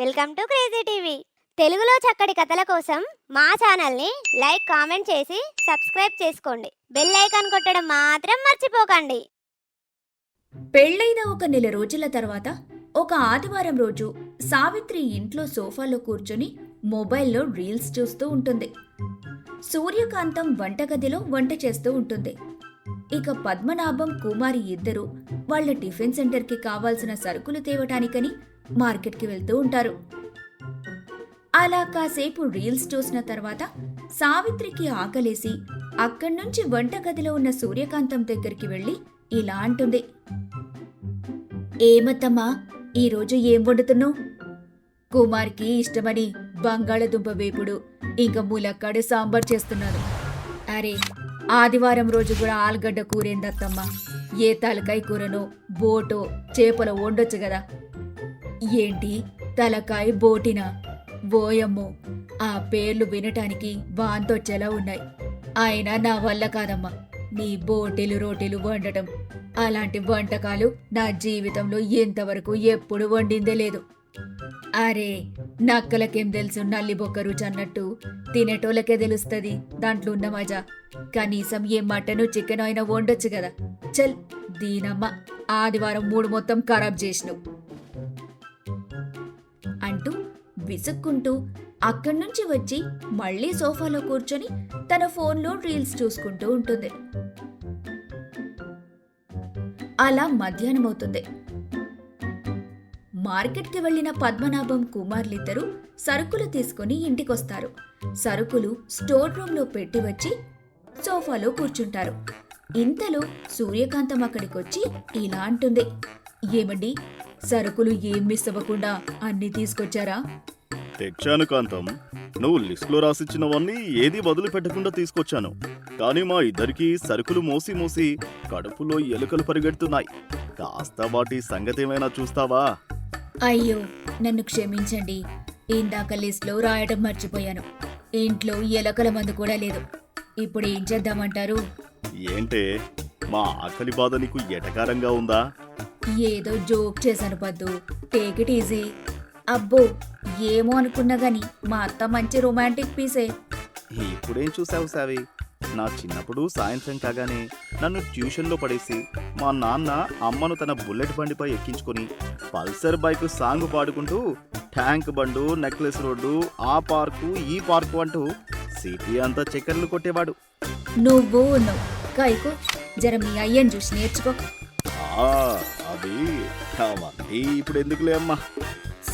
Welcome to crazy TV. తెలుగులో చక్కటి కథల కోసం మా ఛానల్ని లైక్ కామెంట్ చేసి సబ్స్క్రైబ్ చేసుకోండి. బెల్ ఐకాన్ కొట్టడం మాత్రం మర్చిపోకండి. పెళ్ళైన ఒక నెల రోజుల తర్వాత ఒక ఆదివారం రోజు సావిత్రి ఇంట్లో సోఫాలో కూర్చొని మొబైల్లో రీల్స్ చూస్తూ ఉంటుంది. సూర్యకాంతం వంటగదిలో వంట చేస్తూ ఉంటుంది. ఇక పద్మనాభం కుమారి ఇద్దరు వాళ్ళ టిఫిన్ సెంటర్కి కావాల్సిన సరుకులు తేవటానికని మార్కెట్కి వెళ్తూ ఉంటారు. అలా కాసేపు రీల్స్ చూసిన తర్వాత సావిత్రికి ఆకలేసి అక్కడి నుంచి వంటగదిలో ఉన్న సూర్యకాంతం దగ్గరికి వెళ్ళి ఇలా అంటుంది. ఏమత్తమ్మా ఈరోజు ఏం వండుతున్నావు? కుమార్కి ఇష్టమని బంగాళదుంప వేపుడు ఇంకా ములక్కాడు సాంబార్ చేస్తున్నాను. అరే ఆదివారం రోజు కూడా ఆలుగడ్డ కూరేందత్తమ్మా. ఏ తలకాయ కూరనో బోటో చేపలు వండొచ్చు కదా. ఏంటి తలకాయ బోటినా? బోయమ్మో ఆ పేర్లు వినటానికి వాంతొచ్చేలా ఉన్నాయి. అయినా నా వల్ల కాదమ్మా నీ బోటెలు రోటీలు వండటం. అలాంటి వంటకాలు నా జీవితంలో ఇంతవరకు ఎప్పుడు వండిందే లేదు. అరే నక్కలకేం తెలుసు నల్లి బొక్క రుచి అన్నట్టు తినేటోళ్ళకే తెలుస్తుంది దాంట్లో ఉన్న మజా. కనీసం ఏ మటను చికెన్ అయినా వండొచ్చు కదా. చల్ దీనమ్మ ఆదివారం మూడు మొత్తం ఖరాబ్ చేసినావు. విసుక్కుంటూ అక్కడి నుంచి వచ్చి మళ్ళీ సోఫాలో కూర్చొని తన ఫోన్లో రీల్స్ చూసుకుంటూ ఉంటుంది. అలా మధ్యాహ్నం అవుతుంది. మార్కెట్కి వెళ్ళిన పద్మనాభం కుమార్లిద్దరూ సరుకులు తీసుకుని ఇంటికొస్తారు. సరుకులు స్టోర్ రూమ్లో పెట్టి వచ్చి సోఫాలో కూర్చుంటారు. ఇంతలో సూర్యకాంతం అక్కడికొచ్చి ఇలా అంటుంది. ఏమండి సరుకులు ఏం మిస్ అవ్వకుండా అన్ని తీసుకొచ్చారా? తెచ్చాను కాంతం నువ్వు లిస్టులో రాసిచ్చినవన్నీ ఏది వదిలిపెట్టకుండా తీసుకొచ్చాను. కానీ మా ఇద్దరికి సరుకులు మోసి మోసి కడుపులో ఎలుకలు పరిగెడుతున్నాయి. కాస్త వాటి సంగతేమైనా చూస్తావా? అయ్యో నన్ను క్షమించండి. ఇందాక లిస్ట్లో రాయడం మర్చిపోయాను. ఇంట్లో ఎలకల మందు కూడా లేదు. ఇప్పుడు ఏం చేద్దామంటారు? ఏంటే? మా ఆకలి బాధ నీకు ఎటకారంగా ఉందా? ఏదో జోక్ చేశాను పద్దు. Take it easy. అబ్బో ఏమో అనుకున్నా గాని మా అత్త మంచి రొమాంటిక్ పీసే. ఇప్పుడేం చూసావు సావి? నా చిన్నప్పుడు సాయంత్రం కాగానే నన్ను ట్యూషన్లో పడేసి మా నాన్న అమ్మను తన బుల్లెట్ బండిపై ఎక్కించుకొని పల్సర్ బైక్ సాంగ్ పాడుకుంటూ ట్యాంక్ బండు నెక్లెస్ రోడ్డు ఆ పార్కు ఈ పార్కు అంటూ సిటీ అంతా చక్కర్లు కొట్టేవాడు. నువ్వు కాయకు జర మీ అయ్యని చూసి నేర్చుకో. ఆ, అది అవన్నీ ఇప్పుడు ఎందుకులే అమ్మా?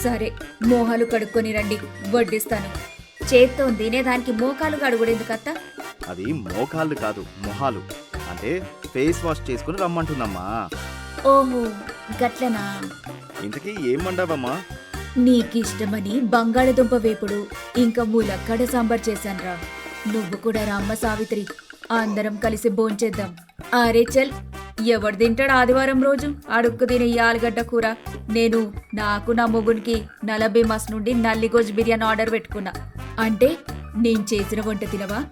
సరే మోహాలు కడుక్కొని రండి వడ్డిస్తాను. చేత్తో తినేదానికి మోకాలు కడుగుడెందుకత్తా? అది మోకాళ్ళు కాదు మొహాలు. అంటే ఫేస్ వాష్ చేసుకుని రమ్మంటుందమ్మా. ఓహో గట్లనా? ఇంతకీ ఏం మండావమ్మా నీకిష్టమని బంగాళదుంప వేపుడు ఇంకా ములక్కడ సాంబార్ చేశాన్రా. నువ్వు కూడా రామ్మ సావిత్రి అందరం కలిసి భోంచేద్దాం. అరే చల్. ఎవడు తింటాడు ఆదివారం రోజు? అడుక్కు తినే ఈ ఆలుగడ్డ కూర. నేను నాకు నా మొగునికి నలభై మస్ నుండి నల్లిగోజ్ బిర్యానీ ఆర్డర్ పెట్టుకున్నా. అంటే నేను చేసిన వంట తినవా?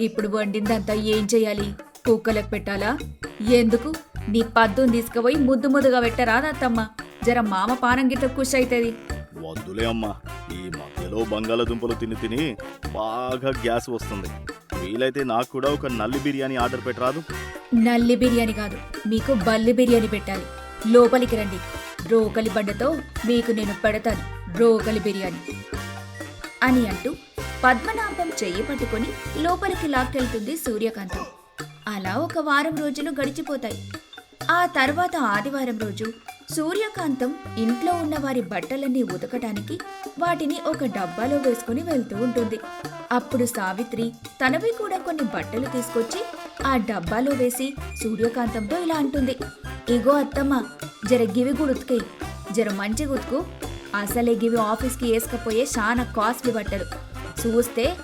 ఇప్పుడు వండిందంతా ఏం చేయాలి? కుక్కలకు పెట్టాలా? ఎందుకు? నీ పద్దుని తీసుకుపోయి ముద్దు ముద్దుగా పెట్టరా దత్తమ్మ? జర మామ పానం గిట్ల కుష్ అవుతుంది వద్దులే అమ్మా. ఈ మధ్యలో బంగాళదుంపలు తిని తిని బాగా గ్యాస్ వస్తుంది. వీలైతే నాకు కూడా ఒక నల్లి బిర్యానీ ఆర్డర్ పెట్టరాదు. నల్లి బిర్యానీ కాదు మీకు బల్లి బిర్యానీ పెట్టాలి. లోపలికి రండి. రోకలి బండతో మీకు నేను పెడతాను రోకలి బిర్యానీ. అని అంటూ పద్మనాభం చెయ్యి పట్టుకొని లోపలికి లాక్కెళ్తుంది సూర్యకాంతం. అలా ఒక వారం రోజులు గడిచిపోతాయి. ఆ తర్వాత ఆదివారం రోజు సూర్యకాంతం ఇంట్లో ఉన్న వారి బట్టలన్నీ ఉతకటానికి వాటిని ఒక డబ్బాలో వేసుకుని వెళ్తూ ఉంటుంది. అప్పుడు సావిత్రి తనవి కూడా కొన్ని బట్టలు తీసుకొచ్చి ఆ డబ్బాలో వేసి సూర్యకాంతంతో ఇలా అంటుంది. ఇగో అత్తమ్మ జర గివి గుడుతుకే జర మంచి గుతుకు అసలే గివి ఆఫీస్కి వేసుకపోయే చాలా కాస్ట్లీ బట్టలు. చూస్తే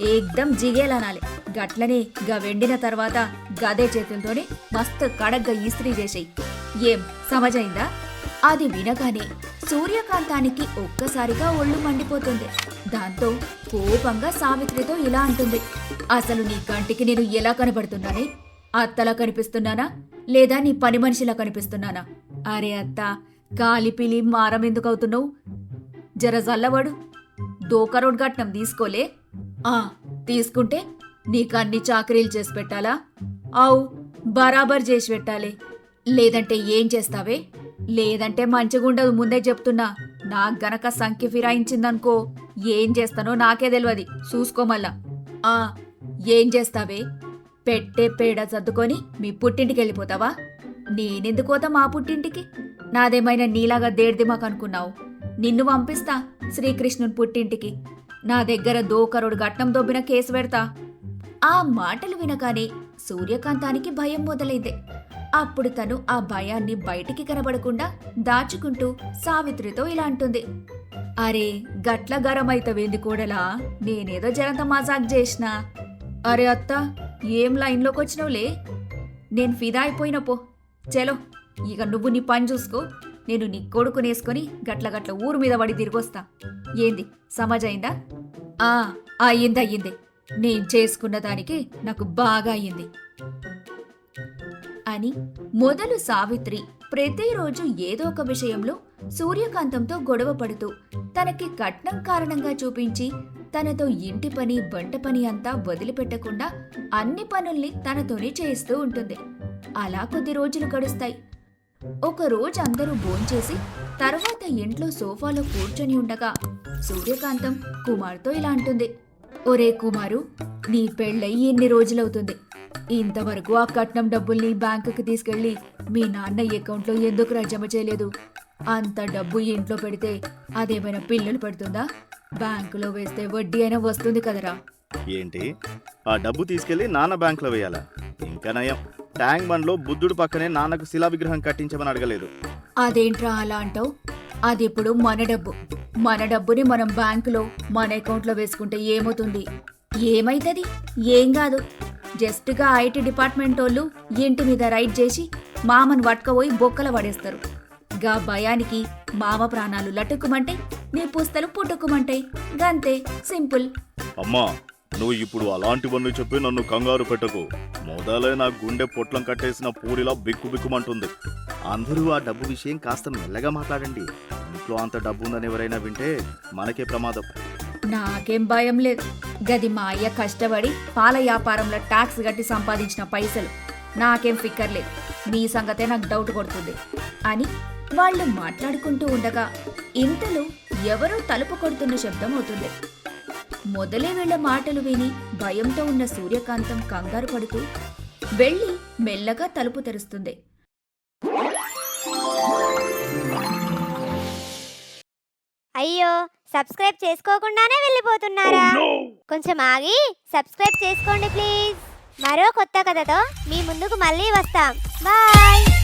ఏకదం జిగేలనాలి. గట్లనే గా వెండిన తర్వాత గదే చేతులతోనే మస్తు కడగ్గా ఇస్త్రీ చేసేయి. ఏం సమజైందా? అది వినగానే సూర్యకాంతానికి ఒక్కసారిగా ఒళ్ళు మండిపోతుంది. దాంతో కోపంగా సావిత్రితో ఇలా అంటుంది. అసలు నీ కంటికి నేను ఎలా కనబడుతున్నానే? అత్తలా కనిపిస్తున్నానా? లేదా నీ పని మనిషిలా కనిపిస్తున్నానా? అరే అత్త కాలిపిలి మారం ఎందుకు అవుతున్నావు జర జల్లవాడు. దోకరోడ్ గట్నం తీసుకోలే. ఆ తీసుకుంటే నీకు అన్ని చాకరీలు చేసి పెట్టాలా? ఆవు బరాబర్ చేసి పెట్టాలి. లేదంటే ఏం చేస్తావే? లేదంటే మంచిగుండదు ముందే చెప్తున్నా. నాకు గనక సంఖ్య ఫిరాయించిందనుకో ఏం చేస్తానో నాకే తెలియదు చూసుకోమల్లా ఆ ఏం చేస్తావే? పెట్టే పేడ సర్దుకొని మీ పుట్టింటికి వెళ్ళిపోతావా? నేనెందుకోతా మా పుట్టింటికి? నాదేమైనా నీలాగా దేడిదిమాకు అనుకున్నావు? నిన్ను పంపిస్తా శ్రీకృష్ణుని పుట్టింటికి. నా దగ్గర దోకరుడు గట్నం దొబ్బిన కేసు పెడతా. ఆ మాటలు వినగానే సూర్యకాంతానికి భయం మొదలైంది. అప్పుడు తను ఆ భయాన్ని బయటికి కనబడకుండా దాచుకుంటూ సావిత్రితో ఇలా అంటుంది. అరే గట్ల గరమైతవేంది కూడలా? నేనేదో జరంత మజాక్ చేసిన. అరే అత్త ఏం లైన్లోకి వచ్చినవులే నేను ఫిదా అయిపోయిన పో. చలో ఇక నువ్వు నీ పని చూసుకో. నేను నీ కొడుకునేసుకొని గట్ల గట్ల ఊరు మీద పడి తిరిగొస్తా. ఏంది సమజైందా ఆ అయ్యింది అయ్యింది. నేను చేసుకున్న దానికి నాకు బాగా అయ్యింది. అని మొదలు సావిత్రి ప్రతిరోజు ఏదో ఒక విషయంలో సూర్యకాంతంతో గొడవ పడుతూ తనకి కట్నం కారణంగా చూపించి తనతో ఇంటి పని వంట పని అంతా వదిలిపెట్టకుండా అన్ని పనుల్ని తనతోనే చేయిస్తూ ఉంటుంది. అలా కొద్ది రోజులు గడుస్తాయి. ఒక రోజు అందరూ భోంచేసి తర్వాత ఇంట్లో సోఫాలో కూర్చొని ఉండగా సూర్యకాంతం కుమార్తో ఇలా అంటుంది. ఒరే కుమారు నీ పెళ్ళై ఎన్ని రోజులవుతుంది? ఇంతవరకు ఆ కట్నం డబ్బుల్ని బ్యాంకుకి తీసుకెళ్ళి మీ నాన్న అకౌంట్లో ఎందుకు జమ చేయలేదు? అంత డబ్బు ఇంట్లో పెడితే అదేమైనా పిల్లలు పెడుతుందా? బ్యాంకులో వేస్తే వడ్డీ అయినా వస్తుంది కదరా. ఏంటి? ఆ డబ్బు తీసుకెళ్ళి నాన్న బ్యాంకులో వేయాలా? ఇంకా నయం. ట్యాంక్ బండ్లో బుద్ధుడు పక్కనే నాన్నకు శిలా విగ్రహం కట్టించమని అడగలేదు. అదేంట్రా అలా అంటావు? అది ఇప్పుడు మన డబ్బు. మన డబ్బుని మనం బ్యాంకులో మన అకౌంట్లో వేసుకుంటే ఏమవుతుంది? ఏమైతుంది? ఏం కాదు. జస్ట్గా ఐటీ డిపార్ట్మెంట్ వాళ్ళు ఇంటి మీద రైడ్ చేసి మామను పట్టుకపోయి బొక్కల పడేస్తారు. గా భయానికి మామ ప్రాణాలు లటుక్కుమంటాయి నీ పుస్తలు పుట్టుకుమంటాయి గంతే సింపుల్. అమ్మా నువ్వు ఇప్పుడు అలాంటివన్నీ చెప్పి నన్ను కంగారు పెట్టకు. మొదలై నా గుండె పొట్లం కట్టేసిన పూరిలా బిక్కు బిక్కుమంటుంది. అందరూ ఆ డబ్బు విషయం కాస్త మెల్లగా మాట్లాడండి. ఇంట్లో అంత డబ్బు ఉందని ఎవరైనా వింటే మనకే ప్రమాదం. నాకేం భయం లేదు. గది మా అయ్య కష్టపడి పాల వ్యాపారంలో ట్యాక్స్ కట్టి సంపాదించిన పైసలు. నాకేం ఫిక్కర్ లేదు. మీ సంగతే నాకు డౌట్ కొడుతుంది. అని వాళ్ళు మాట్లాడుకుంటూ ఉండగా ఇంతలో ఎవరో తలుపు కొడుతున్న శబ్దం అవుతుంది. మొదలే వీళ్ళ మాటలు విని భయంతో ఉన్న సూర్యకాంతం కంగారు పడుతూ వెళ్ళి మెల్లగా తలుపు తెరుస్తుంది. సబ్స్క్రైబ్ చేసుకోకుండానే వెళ్ళిపోతున్నారా? కొంచెం ఆగి సబ్స్క్రైబ్ చేసుకోండి ప్లీజ్. మరో కొత్త కథతో మీ ముందుకు మళ్ళీ వస్తాం. బాయ్.